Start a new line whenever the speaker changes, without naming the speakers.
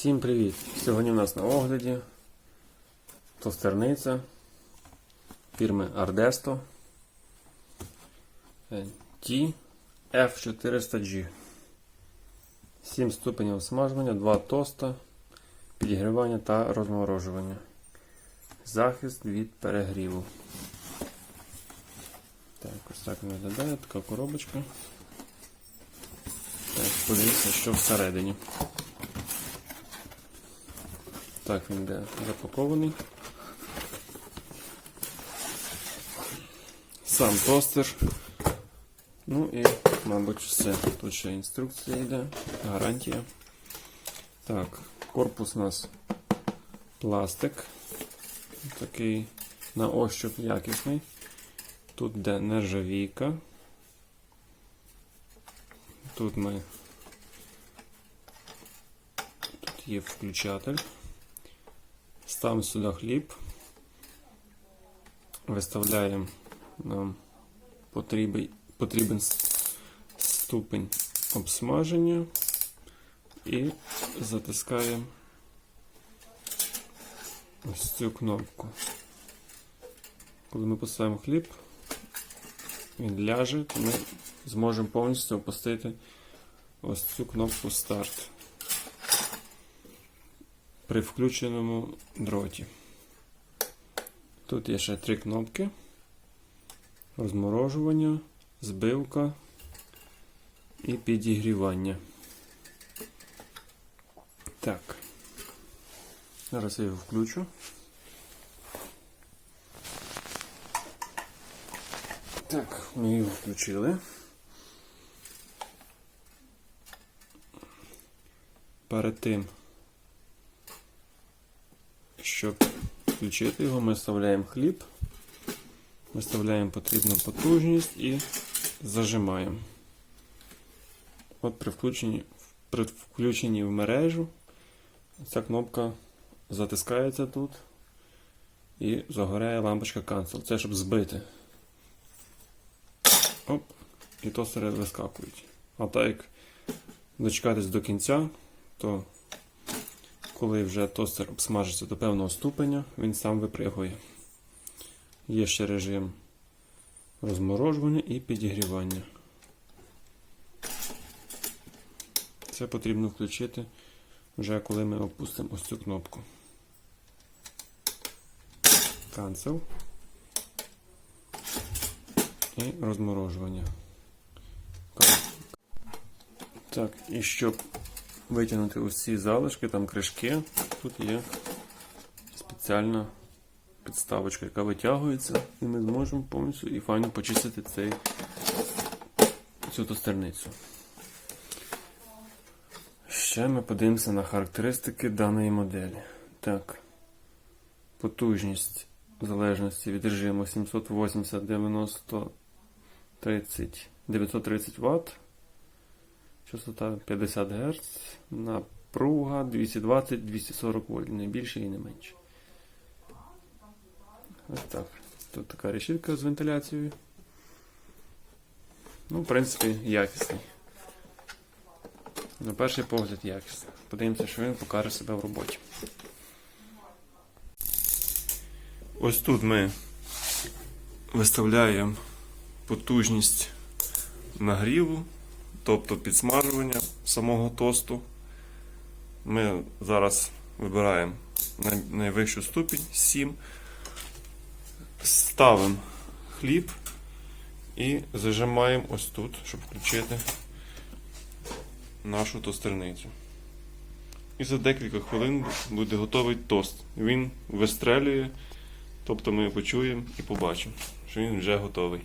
Всім привіт! Сьогодні у нас на огляді тостерниця фірми Ardesto TF400G. 7 ступенів смажування, 2 тоста, підігрівання та розморожування. Захист від перегріву. Так, ось так виглядає така коробочка. Так, подивіться, що всередині. Так, він йде запакований. Сам тостер. Ну і, мабуть, все. Тут ще інструкція йде, гарантія. Так, корпус у нас пластик. Такий на ощуп якісний. Тут йде нержавійка. Тут ми. Тут є включатель. Ставимо сюди хліб, виставляємо нам потрібен, потрібен ступень обсмаження і затискаємо ось цю кнопку. Коли ми поставимо хліб, він ляже, то ми зможемо повністю опустити ось цю кнопку старт при включеному дроті. Тут є ще три кнопки: розморожування, збивка і підігрівання. Так, зараз я його включу. Так, ми його включили. Перед тим щоб включити його, ми вставляємо хліб, виставляємо потрібну потужність і зажимаємо. От при включенні, при включенні в мережу ця кнопка затискається тут і загоряє лампочка Cancel. Це щоб збити. Оп, і тостери вискакують. А так як дочекатись до кінця, то коли вже тостер обсмажиться до певного ступеня, він сам випригує. Є ще режим розморожування і підігрівання. Це потрібно включити вже коли ми опустимо ось цю кнопку. Cancel і розморожування. Так, і щоб витягнути усі залишки, там кришки. Тут є спеціальна підставочка, яка витягується, і ми зможемо повністю і файно почистити цей, цю тостерницю. Ще ми подивимося на характеристики даної моделі. Так, потужність в залежності від режиму 780 90 30 930 Вт. Частота 50 Гц, напруга 220-240 вольт, не більше і не менше. Ось так. Тут така решітка з вентиляцією. Ну, в принципі, якісний. На перший погляд якісний. Подивимося, що він покаже себе в роботі. Ось тут ми виставляємо потужність нагріву тобто підсмажування самого тосту. Ми зараз вибираємо найвищу ступінь 7, ставимо хліб і зажимаємо ось тут, щоб включити нашу тостерницю. І за декілька хвилин буде готовий тост. Він вистрелює, тобто ми почуємо і побачимо, що він вже готовий.